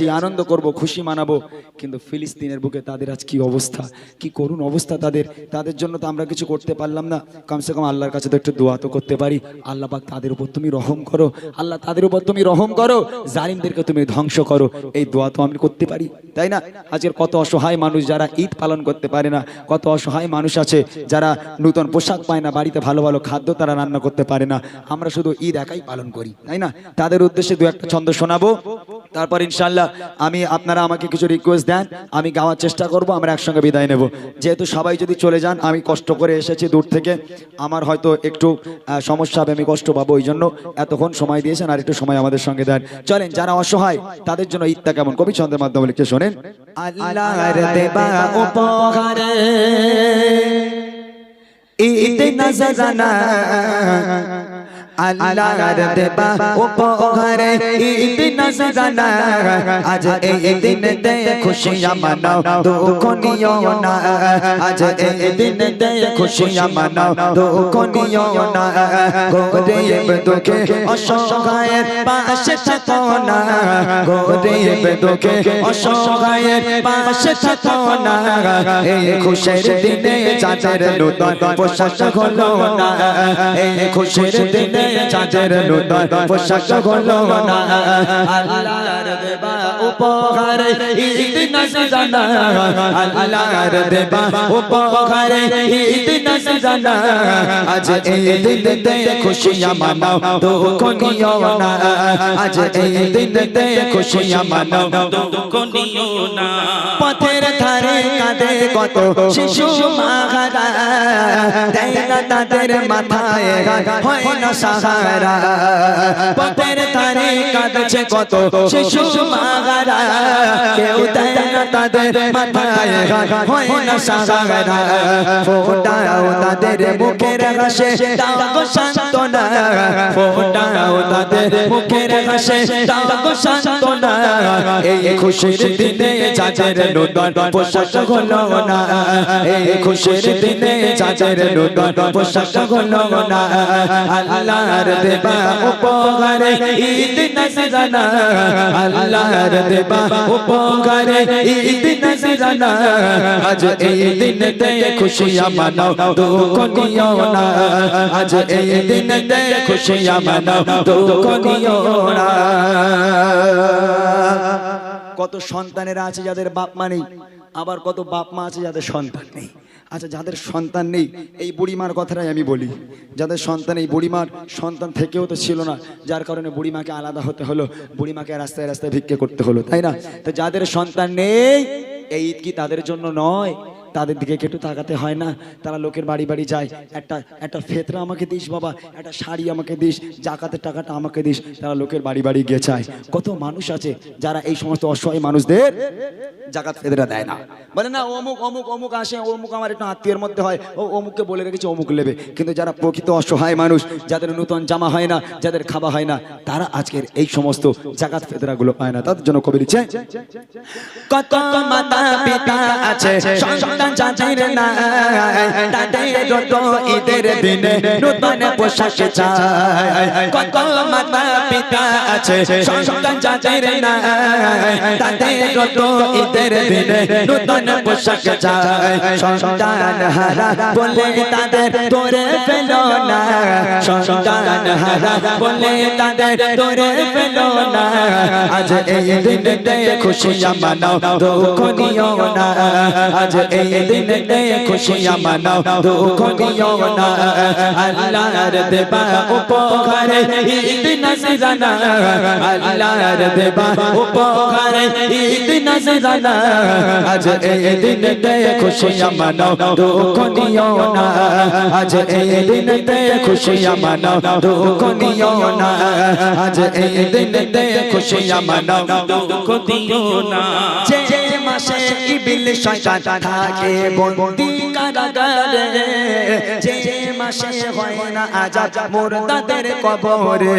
যাচ্ছি আনন্দ করব, খুশি মানাবো, কিন্তু ফিলিস্তিনের বুকে তাদের আজ কি অবস্থা? কি করুণ অবস্থা তাদের? তাদের জন্য তো আমরা কিছু করতে পারলাম না। কমসে কম আল্লাহর কাছে তো একটু দোয়া তো করতে পারি। আল্লাহ পাক তাদের উপর তুমি রহম করো। আল্লাহ তাদের উপর তুমি রহম করো। জালিমদেরকে তুমি ধ্বংস করো। এই দোয়া তো আমি করতে পারি, তাই না? আজকের কত অসহায় মানুষ যারা ঈদ পালন করতে পারে না, কত অসহায় মানুষ আছে যারা নূতন পোশাক পায় না, বাড়িতে ভালো ভালো খাদ্য তারা রান্না করতে পারে না। আমরা শুধু ঈদ একাই পালন করি, তাই না? তাদের উদ্দেশ্যে দু একটা ছন্দ শোনাবো। তারপর ইনশাল্লাহ আমি, আপনারা আমাকে কিছু রিকোয়েস্ট দেন, আমি গাওয়ার চেষ্টা করব, আমরা একসঙ্গে বিদায় নেব। যেহেতু সবাই যদি চলে যান, আমি কষ্ট করে এসেছি দূর থেকে, আমার হয়তো একটু সমস্যা হবে, আমি কষ্ট পাবো ওই জন্য। এতক্ষণ সময় দিয়েছেন, আর একটু সময় আমাদের সঙ্গে দেন। চলেন, যারা অসহায়, তাদের জন্য ঈদটা কেমন? কবি ছন্দের মাধ্যমে লিখে শোনেন। নজরানা আল্লাহর দেবা উপহারে। ঈদ নজরানা আজ এই দিন দে খুশিয়াঁ মানাও দুঃখ নিও না আজ এই দিন দে খুশিয়াঁ মানাও দুঃখ নিও না গরিব দুঃখে অসহায়ের পাশে থাকো না গরিব দুঃখে অসহায়ের পাশে থাকো না এই খুশির দিনে যাদের নূতন পোশাক হলো না এই খুশির দিনে যাদের নূতন পোশাক হলো না আল্লাহর দেবা উপহার ঈদ নজরানা আল্লাহর দেবা উপহার ঈদ নজরানা আজ এই দিনতে পথের ধারে কাঁদে কত শিশু তাদের মাথায় সাহারা। পথের ধারে কাঁদছে কত শিশু মাহারা। কেউ দেয় না তাদের মাথায়। হয় না সাহারা ফোটাও তাদের মুখের হাসে দাও গো সান্ত্বনা। ফোটাও তাদের মুখের হাসে, দাও সান্ত্বনা। এই খুশির দিনে যাদের নূতন পোশাক হলো না, এই খুশির দিনে যাদের নূতন পোশাক হলো না, আল্লাহর দেবা উপহারে ঈদ নজরানা আল্লাহর দেবা উপহারে ঈদ নজরানা আজ এই দিনতে খুশিয়াঁ মানাও দুঃখ নিও না, আজ এই দিনতে খুশিয়াঁ মানাও দুঃখ নিও কত সন্তানেরা আছে যাদের বাপ মা নেই, আবার কত বাপ মা আছে যাদের সন্তান নেই। আচ্ছা যাদের সন্তান নেই, এই বুড়িমার কথাটাই আমি বলি। যাদের সন্তান, এই বুড়িমার সন্তান থেকেও তো ছিল না, যার কারণে বুড়িমাকে আলাদা হতে হলো, বুড়িমাকে রাস্তায় রাস্তায় ভিক্ষে করতে হলো, তাই না? তো যাদের সন্তান নেই, এই ঈদ কি তাদের জন্য নয়? তাদের দিকে একটু তাকাতে হয় না। তারা লোকের বাড়ি বাড়ি যায়। একটা একটা ফেতরা আমাকে দিস বাবা, একটা শাড়ি আমাকে দিস, জাকাতের টাকাটা আমাকে দিস। তারা লোকের বাড়ি বাড়ি গিয়ে চায়। কত মানুষ আছে যারা এই সমস্ত অসহায় মানুষদের জাকাত ফেতরা দেয় না। বলে, না, অমুক অমুক অমুক আসে, অমুক আমার একটু আত্মীয়ের মধ্যে হয়। ও, অমুককে বলে রেখেছে, অমুক নেবে। কিন্তু যারা প্রকৃত অসহায় মানুষ, যাদের নূতন জামা হয় না, যাদের খাওয়া হয় না, তারা আজকের এই সমস্ত জাকাত ফেতরাগুলো পায় না। তাদের জন্য কবি লিখছে, কত মাতা পিতা আছে নতুন যাদের তাদের যত ঈদের আজ এই দিনতে খুশিয়াঁ মানাও না। আজ এই দিনতে খুশিয়াঁ মানাও দুঃখ নিও না আল্লাহর দেবা উপহারে ঈদ নজরানা আল্লাহর দেবা উপহারে ঈদ নজরানা আজ এই দিনতে খুশিয়াঁ মানাও দুঃখ নিও না আজ এই দিনতে খুশিয়াঁ মানাও দুঃখ নিও না আজ এই দিনতে খুশিয়াঁ মানাও দুঃখ দিও না ইবিল শয়তান থাকে বন্দি কারাগারে। যে মাসে হয় না আজাদ মুর্দাদের কবরে।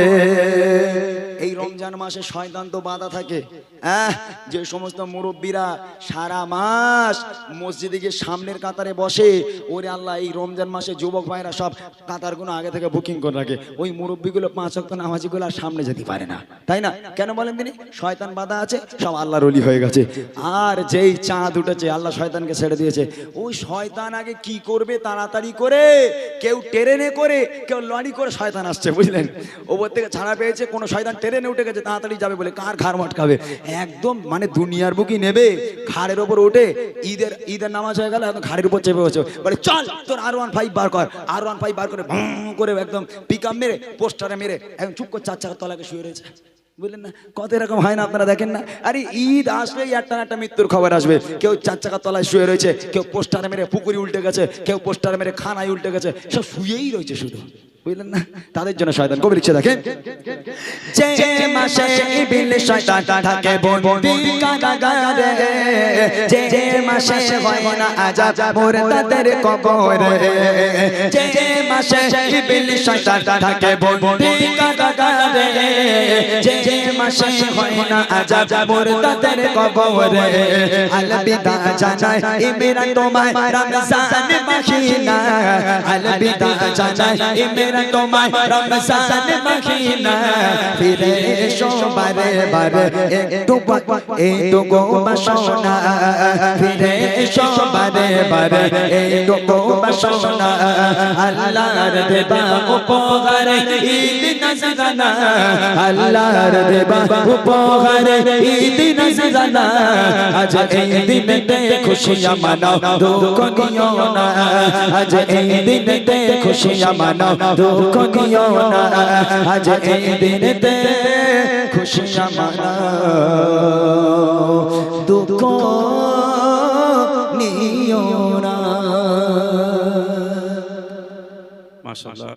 এই রমজান মাসে শয়তান তো বাধা থাকে। হ্যাঁ যে সমস্ত মুরব্বীরা সারা মাস মসজিদে গিয়ে সামনের কাতারে বসে, ওরে আল্লাহ, এই রমজান মাসে যুবক ভাইরা সব কাতারগুলো আগে থেকে বুকিং করে রাখে। ওই মুরব্বীগুলো পাঁচ অক্ট নামাজিগুলো আর সামনে যেতে পারে না। তাই না? কেন বলেন তিনি? শয়তান বাধা আছে, সব আল্লাহর অলি হয়ে গেছে। আর যেই চাঁদ উঠেছে, আল্লাহ শয়তানকে ছেড়ে দিয়েছে। ওই শয়তান আগে কি করবে তাড়াতাড়ি করে, কেউ ট্রেনে করে, কেউ লরি করে শয়তান আসছে, বুঝলেন? ওপর থেকে ছাড়া পেয়েছে, কোনো শয়তান ট্রেনে উঠে গেছে, তাড়াতাড়ি যাবে বলে, কার ঘাড় মটকাবে? একদম মানে দুনিয়ার বুকি নেবে, ঘাড়ের ওপর উঠে ঈদের ঈদের নামাজ হয়ে গেল, একদম ঘাড়ের উপর চেপে বসে। বলে, চল, তোর আর ওয়ান ফাইভ বার কর। আর ওয়ান ফাইভ বার করে ভঁ করে একদম পিক আপ মেরে, পোস্টারে মেরে, একদম চুপ করে চার চাকার তলাকে শুয়ে রয়েছে। বুঝলেন না, কত এরকম হয় না আপনারা দেখেন না? আরে, ঈদ আসলেই একটা না একটা মৃত্যুর খবর আসবে। কেউ চার চাকার তলায় শুয়ে রয়েছে, কেউ পোস্টারে মেরে পুকুরি উল্টে গেছে, কেউ পোস্টারে মেরে খানায় উল্টে গেছে, সব শুয়েই রয়েছে শুধু। তাদের জন্য শয়তান কবি লিখছে থাকে তোমায় তোমায় রমজান মহিনা। ফিরে এসো বারে বারে, একটু একটু গো বাসনা ফিরে এসো বারে বারে, একটু গো বাসনা আল্লাহর দেবা উপহারে ঈদ নজরানা। আল্লাহর দেবা উপহারে ঈদ নজরানা। আজ এই দিনতে খুশিয়াঁ মানাও দুঃখ নিও না। আজ এই দিনতে খুশিয়াঁ মানাও দুঃখ নিও না। আজ এই দিনতে খুশি মানাও দুঃখ নিও না। মাশাআল্লাহ।